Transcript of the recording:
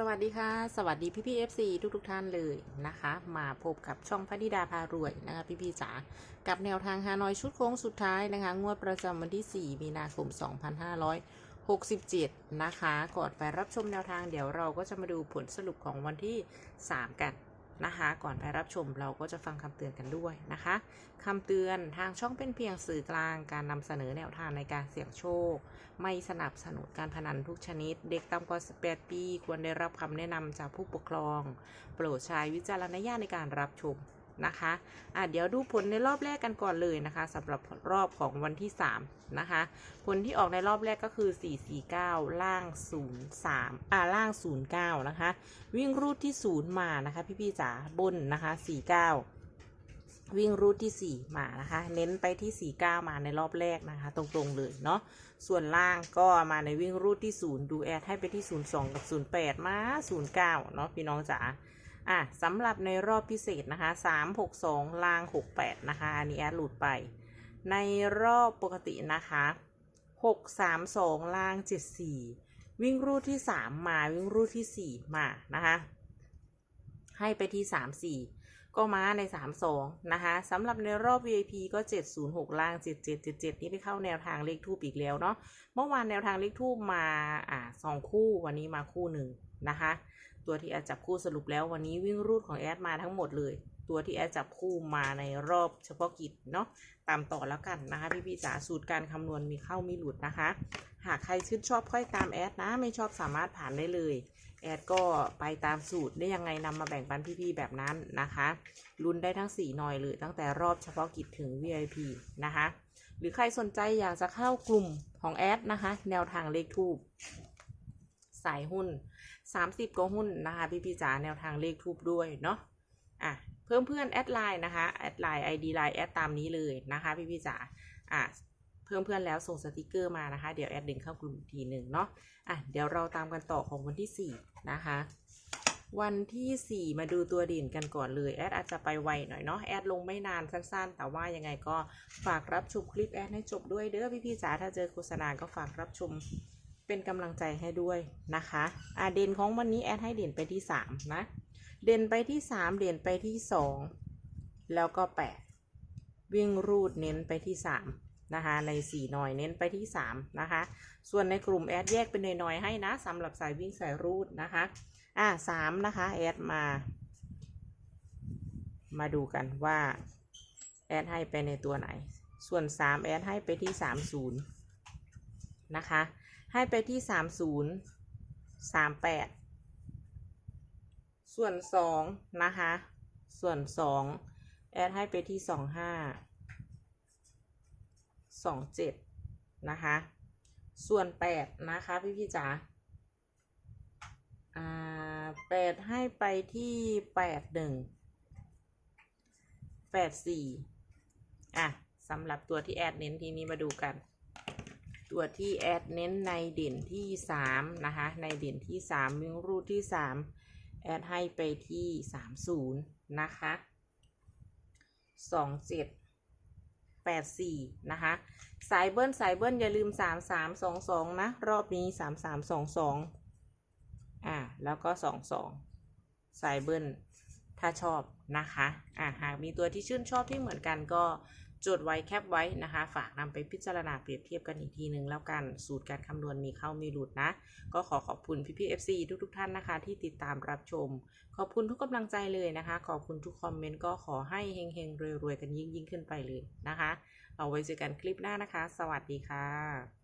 สวัสดีค่ะ สวัสดีพี่พี่เอฟซีทุกทุกท่านเลยนะคะ มาพบกับช่องพระนิดาพารวยนะคะพี่พี่จ๋ากับแนวทางฮานอยชุดโค้งสุดท้ายนะคะ งวดประจำวันที่ 4 มีนาคม 2567 นะคะ ก่อนไปรับชมแนวทางเดี๋ยวเราก็จะมาดูผลสรุปของวันที่ 3 กัน นะคะ ก่อนไปรับชมเราก็จะฟังคำเตือนกันด้วยนะคะคำเตือนทางช่องเป็นเพียงสื่อกลางการนำเสนอแนวทางในการเสี่ยงโชค ไม่สนับสนุนการพนันทุกชนิด เด็กต่ำกว่า18ปี ควรได้รับคำแนะนำจากผู้ปกครอง โปรดใช้วิจารณญาณในการรับชม นะคะอะเดี๋ยวดูผลในรอบแรกกันก่อนเลยนะคะสำหรับรอบของวันที่ 3 นะคะ ผลที่ออกในรอบแรกก็คือ 449 ล่าง 03อ่าล่าง 09 นะคะ วิ่งรูดที่ 0 มานะคะ พี่ๆจ๋าบนนะคะ 49วิ่งรูทที่ 4 มานะคะ เน้นไปที่ 49 มาในรอบแรกนะคะ ตรงๆเลยเนาะส่วนล่างก็มาในวิ่งรูทที่ 0 ดูแอดให้ไปที่ 02 กับ 08 มา 09 เนาะพี่น้องจ๋า อะสำหรับในรอบพิเศษนะคะ362ล่าง68นะคะอันนี้แอดหลุดไป ในรอบปกตินะคะ632ล่าง74วิ่งรูทที่3มาวิ่งรูทที่4มานะคะ ให้ไปที่34ก็มาใน 32 นะคะสำหรับในรอบ VIP ก็ 706 ล่าง 7777 นี่ไปเข้าแนวทางเลขทูปอีกแล้วเนาะ เมื่อวานแนวทางเลขทูปมาอ่าสองคู่ วันนี้มาคู่หนึ่งนะคะ ตัวที่แอดจับคู่สรุปแล้ววันนี้วิ่งรูดของแอดมาทั้งหมดเลย ตัวที่แอดจับคู่มาในรอบเฉพาะกิจเนาะตามต่อแล้วกันนะคะพี่ๆจ๋าสูตรการคำนวณมีเข้ามีหลุดนะคะ หากใครชื่นชอบค่อยตามแอดนะ ไม่ชอบสามารถผ่านได้เลย แอดก็ไปตามสูตรได้ยังไงนำมาแบ่งปันพี่ๆแบบนั้นนะคะลุ้นได้ทั้ง4หน่อยเลยตั้งแต่รอบเฉพาะกิจถึง VIP นะคะหรือใครสนใจอยากจะเข้ากลุ่มของแอดนะคะ แนวทางเลขทูบ สายหุ้น 30กว่าหุ้นนะคะพี่ๆจ๋าแนวทางเลขทูบด้วยเนาะอะเพิ่มเพื่อนแอดไลน์นะคะแอดไลน์ ID ไลน์แอดตามนี้เลยนะคะพี่ๆจ๋าอะเพิ่มเพื่อนแล้วส่งสติกเกอร์มานะคะ เดี๋ยวแอดดึงเข้ากลุ่มทีหนึ่งเนาะอะเดี๋ยวเราตามกันต่อของวันที่ 4 นะคะ วันที่ 4 มาดูตัวเด่นกันก่อนเลยแอดอาจจะไปไวหน่อยเนาะแอดลงไม่นานสั้นๆ แต่ว่ายังไงก็ฝากรับชมคลิปแอดให้จบด้วยเด้อพี่ๆจ๋าถ้าเจอโฆษณาก็ฝากรับชม เป็นกำลังใจให้ด้วยนะคะอะเด่นของวันนี้แอดให้เด่นไปที่3นะ เด่นไปที่3เด่นไปที่2แล้วก็8วิ่งรูดเน้นไปที่3นะคะใน4หน่อยเน้นไปที่3นะคะ ส่วนในกลุ่มแอดแยกเป็นหน่อยๆให้นะสำหรับสายวิ่งสายรูดนะคะอะสามนะคะแอดมา มาดูกันว่าแอดให้ไปในตัวไหน ส่วน 3 แอดให้ไปที่ 30 นะคะ ให้ไปที่30 38ส่วน2นะคะ ส่วน2แอดให้ไปที่25 27นะคะ ส่วน8นะคะพี่พี่ๆจ๋าอ่าแปดให้ไปที่แปดหนึ่งแปดสี่อะสำหรับตัวที่แอดเน้นทีนี้มาดูกัน ตัวที่แอดเน้นในเด่นที่สามนะคะ ในเด่นที่สามวิ่งรูดที่สามแอดให้ไปที่สามศูนย์นะคะสองเจ็ดแปดสี่นะคะ สายเบิ้ลสายเบิ้ลอย่าลืมสามสามสองสองนะ รอบนี้สามสามสองสองอ่า แล้วก็สองสองสายเบิ้ลถ้าชอบนะคะ อ่าหากมีตัวที่ชื่นชอบที่เหมือนกันก็ จดไว้แคปไว้นะคะ ฝากนำไปพิจารณาเปรียบเทียบกันอีกทีหนึ่งแล้วกัน สูตรการคำนวณมีเข้ามีหลุดนะ ก็ขอขอบคุณพี่พี่ๆ FC ทุกทุกๆท่านนะคะ ที่ติดตามรับชม ขอบคุณทุกกำลังใจเลยนะคะ ขอบคุณทุกคอมเมนต์ก็ขอให้เฮงๆรวยๆกันยิ่งยิ่งขึ้นไปเลยนะคะ เอาไว้เจอกันคลิปหน้านะคะ สวัสดีค่ะ